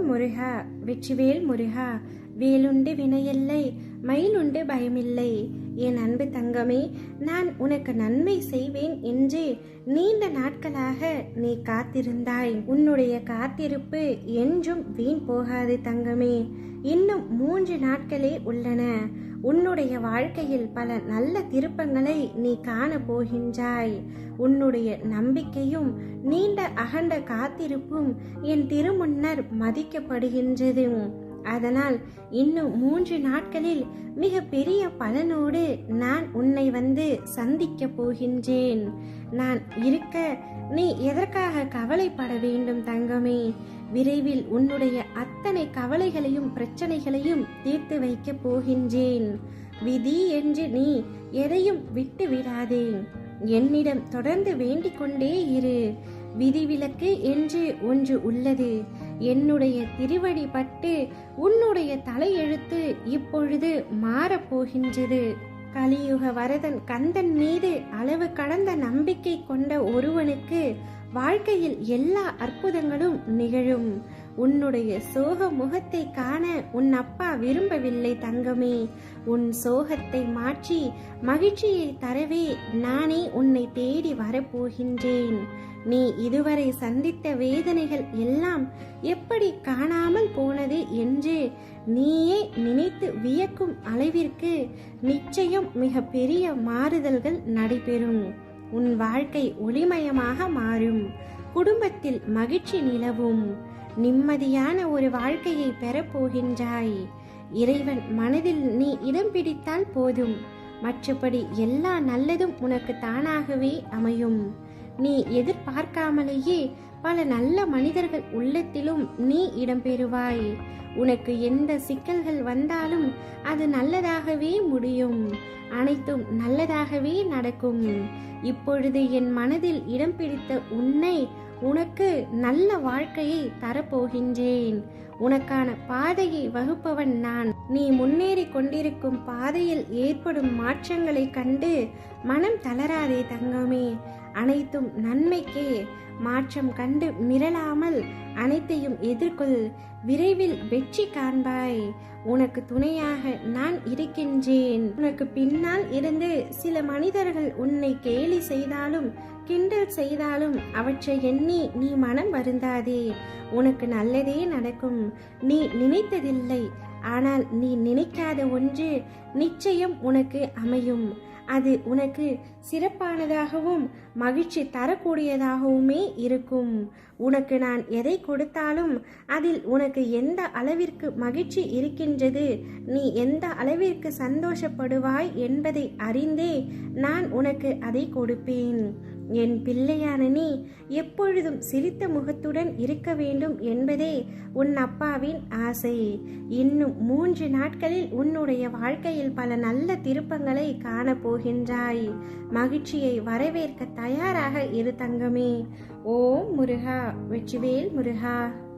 ஓம் முருகா வெற்றிவேல் முருகா வேலுண்டு வினையில்லை மயிலுண்டு பயமில்லை. என் அன்பு தங்கமே நான் உனக்கு நன்மை செய்வேன் என்று நீண்ட நாட்களாக நீ காத்திருந்தாய். உன்னுடைய காத்திருப்பு என்றும் வீண் போகாது தங்கமே. இன்னும் மூன்று நாட்களே உள்ளன. உன்னுடைய வாழ்க்கையில் பல நல்ல திருப்பங்களை நீ காண போகின்றாய் உன்னுடைய நம்பிக்கையும் நீண்ட அகண்ட காத்திருப்பும் என் திருமுன்னர் மதிக்கப்படுகின்றது. அதனால் இன்னும் மூன்று நாட்களில் மிக பெரிய பலனோடு நான் உன்னை வந்து சந்திக்க போகின்றேன். நான் இருக்க நீ எதற்காக கவலைப்பட வேண்டும் தங்கமே? விரைவில் உன்னுடைய அத்தனை கவலைகளையும் பிரச்சனைகளையும் தீர்த்து வைக்கப் போகின்றேன். விதி என்று நீ எதையும் விட்டு விடாதே. என்னிடம் தொடர்ந்து வேண்டிக் கொண்டே இரு. விதிவிலக்கு என்று ஒன்று உள்ளது. என்னுடைய திருவடி பட்டு உன்னுடைய தலையெழுத்து இப்பொழுது மாறப்போகின்றது கலியுக வரதன் கந்தன் மீது அளவு கடந்த நம்பிக்கை கொண்ட ஒருவனுக்கு வாழ்க்கையில் எல்லா அற்புதங்களும் நிகழும். உன்னுடைய சோக முகத்தை காண உன் அப்பா விரும்பவில்லை தங்கமே. உன் சோகத்தை மாற்றி மகிழ்ச்சியை தரவே நானே உன்னை தேடி வரப்போகின்றேன். நீ இதுவரை சந்தித்த வேதனைகள் எல்லாம் எப்படி காணாமல் போனது என்று நீயே நினைத்து வியக்கும் அளவிற்கு நிச்சயம் மிக பெரிய மாறுதல்கள் நடைபெறும். உன் வாழ்க்கை ஒளிமயமாக மாறும். குடும்பத்தில் மகிழ்ச்சி நிலவும். நிம்மதியான ஒரு வாழ்க்கையை பெறப்போகின்றாய் இறைவன் மனதில் நீ இடம் பிடித்தால் போதும். மற்றபடி எல்லா நல்லதும் உனக்கு தானாகவே அமையும். நீ எதிர்பார்க்காமலேயே பல நல்ல மனிதர்கள் உள்ளத்திலும் நீ இடம்பெறுவாய். உனக்கு எந்த சிக்கல்கள் வந்தாலும் அது நல்லதாகவே முடியும். அனைத்தும் நல்லதாகவே நடக்கும். இப்பொழுது என் மனதில் இடம் பிடித்த உன்னை உனக்கு நல்ல வாழ்க்கையை தரப்போகின்றேன். உனக்கான பாதையை வகுப்பவன் நான். நீ முன்னேறி கொண்டிருக்கும் பாதையில் ஏற்படும் மாற்றங்களை கண்டு மனம் தளராதே தங்கமே. அனைத்தும் நன்மைக்கே மாற்றம் கண்டு மிரளாமல் அனைத்தையும் எதிர்கொள். விரைவில் வெற்றி காண்பாய். உனக்கு துணையாக நான் இருக்கின்றேன். உனக்கு பின்னால் இருந்து சில மனிதர்கள் உன்னை கேலி செய்தாலும் கிண்டல் செய்தாலும் அவற்றை எண்ணி நீ மனம் வருந்தாதே. உனக்கு நல்லதே நடக்கும். நீ நினைத்ததில்லை. ஆனால் நீ நினைக்காத ஒன்று நிச்சயம் உனக்கு அமையும். அது உனக்கு சிறப்பானதாகவும் மகிழ்ச்சி தரக்கூடியதாகவுமே இருக்கும். உனக்கு நான் எதை கொடுத்தாலும் அதில் உனக்கு எந்த அளவிற்கு மகிழ்ச்சி இருக்கின்றது நீ எந்த அளவிற்கு சந்தோஷப்படுவாய் என்பதை அறிந்தே நான் உனக்கு அதை கொடுப்பேன். என் பிள்ளையான நீ எப்பொழுதும் சிரித்த முகத்துடன் இருக்க வேண்டும் என்பதே உன் அப்பாவின் ஆசை. இன்னும் மூன்று நாட்களில் உன்னுடைய வாழ்க்கையில் பல நல்ல திருப்பங்களை காணப்போகின்றாய். மகிழ்ச்சியை வரவேற்க தயாராக இரு தங்கமே. ஓம் முருகா வெற்றிவேல் முருகா.